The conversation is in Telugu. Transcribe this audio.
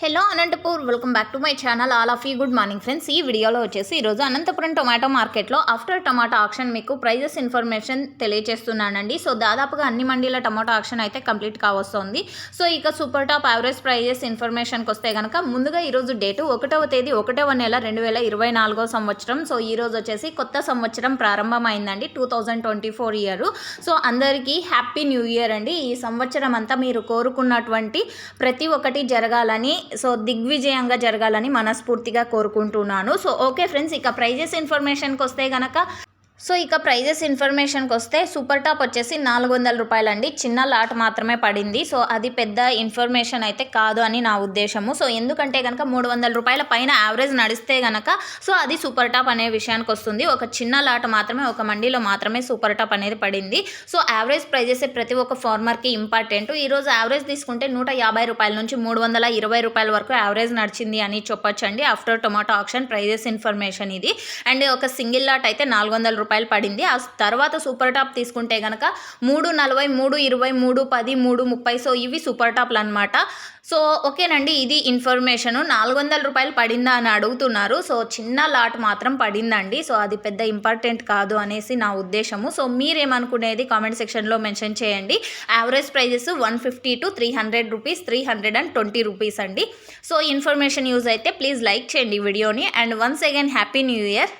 Hello Anantapur welcome back to my channel all of ఈ గుడ్ మార్నింగ్ ఫ్రెండ్స్. ఈ వీడియోలో వచ్చేసి ఈరోజు అనంతపురం టొమాటో మార్కెట్లో ఆఫ్టర్ టమాటో ఆక్షన్ మీకు ప్రైజెస్ ఇన్ఫర్మేషన్ తెలియజేస్తున్నానండి సో దాదాపుగా అన్ని మండీల టమాటో ఆక్షన్ అయితే కంప్లీట్ కావస్తుంది. సో ఇక సూపర్ టాప్ యావరేజ్ ప్రైజెస్ ఇన్ఫర్మేషన్కి వస్తే కనుక ముందుగా ఈరోజు డేటు ఒకటవ తేదీ ఒకటవ నెల రెండు వేల ఇరవై నాలుగో సంవత్సరం. సో ఈరోజు వచ్చేసి కొత్త సంవత్సరం ప్రారంభమైందండి two thousand twenty four year. So అందరికీ హ్యాపీ న్యూ ఇయర్ అండి. ఈ సంవత్సరం అంతా మీరు కోరుకున్నటువంటి ప్రతి ఒక్కటి జరగాలని సో దిగ్విజయంగా జరగాలని మనస్ఫూర్తిగా కోరుకుంటున్నాను. సో ఓకే ఫ్రెండ్స్ ఇక ప్రైజెస్ ఇన్ఫర్మేషన్కి వస్తే కనుక సో ఇక ప్రైజెస్ ఇన్ఫర్మేషన్కి వస్తే సూపర్ టాప్ వచ్చేసి నాలుగు వందల రూపాయలండి. చిన్న లాట్ మాత్రమే పడింది. సో అది పెద్ద ఇన్ఫర్మేషన్ అయితే కాదు అని నా ఉద్దేశము. సో ఎందుకంటే కనుక మూడు వందల రూపాయల పైన యావరేజ్ నడిస్తే కనుక సో అది సూపర్ టాప్ అనే విషయానికి వస్తుంది. ఒక చిన్న లాట్ మాత్రమే ఒక మండీలో మాత్రమే సూపర్ టాప్ అనేది పడింది. సో యావరేజ్ ప్రైజెస్ ప్రతి ఒక్క ఫార్మర్కి ఇంపార్టెంట్. ఈరోజు యావరేజ్ తీసుకుంటే నూట యాభై రూపాయల నుంచి మూడు వందల ఇరవై రూపాయల వరకు యావరేజ్ నడిచింది అని చెప్పొచ్చండి. After tomato auction prices information ఇది. అండ్ ఒక సింగిల్ లాట్ అయితే నాలుగు వందల రూపాయలు పడింది. ఆ తర్వాత సూపర్ టాప్ తీసుకుంటే కనుక మూడు నలభై మూడు ఇరవై మూడు పది మూడు ముప్పై సో ఇవి సూపర్ టాప్లు అనమాట సో ఓకేనండి ఇది ఇన్ఫర్మేషన్. నాలుగు వందల రూపాయలు పడిందా అని అడుగుతున్నారు. సో చిన్న లాట్ మాత్రం పడిందండి. సో అది పెద్ద ఇంపార్టెంట్ కాదు అనేసి నా ఉద్దేశము. సో మీరేమనుకునేది కామెంట్ సెక్షన్లో మెన్షన్ చేయండి. Average prices one fifty to three hundred rupees three hundred and twenty rupees అండి. సో ఇన్ఫర్మేషన్ యూజ్ అయితే ప్లీజ్ లైక్ చేయండి వీడియోని. And once again happy new year.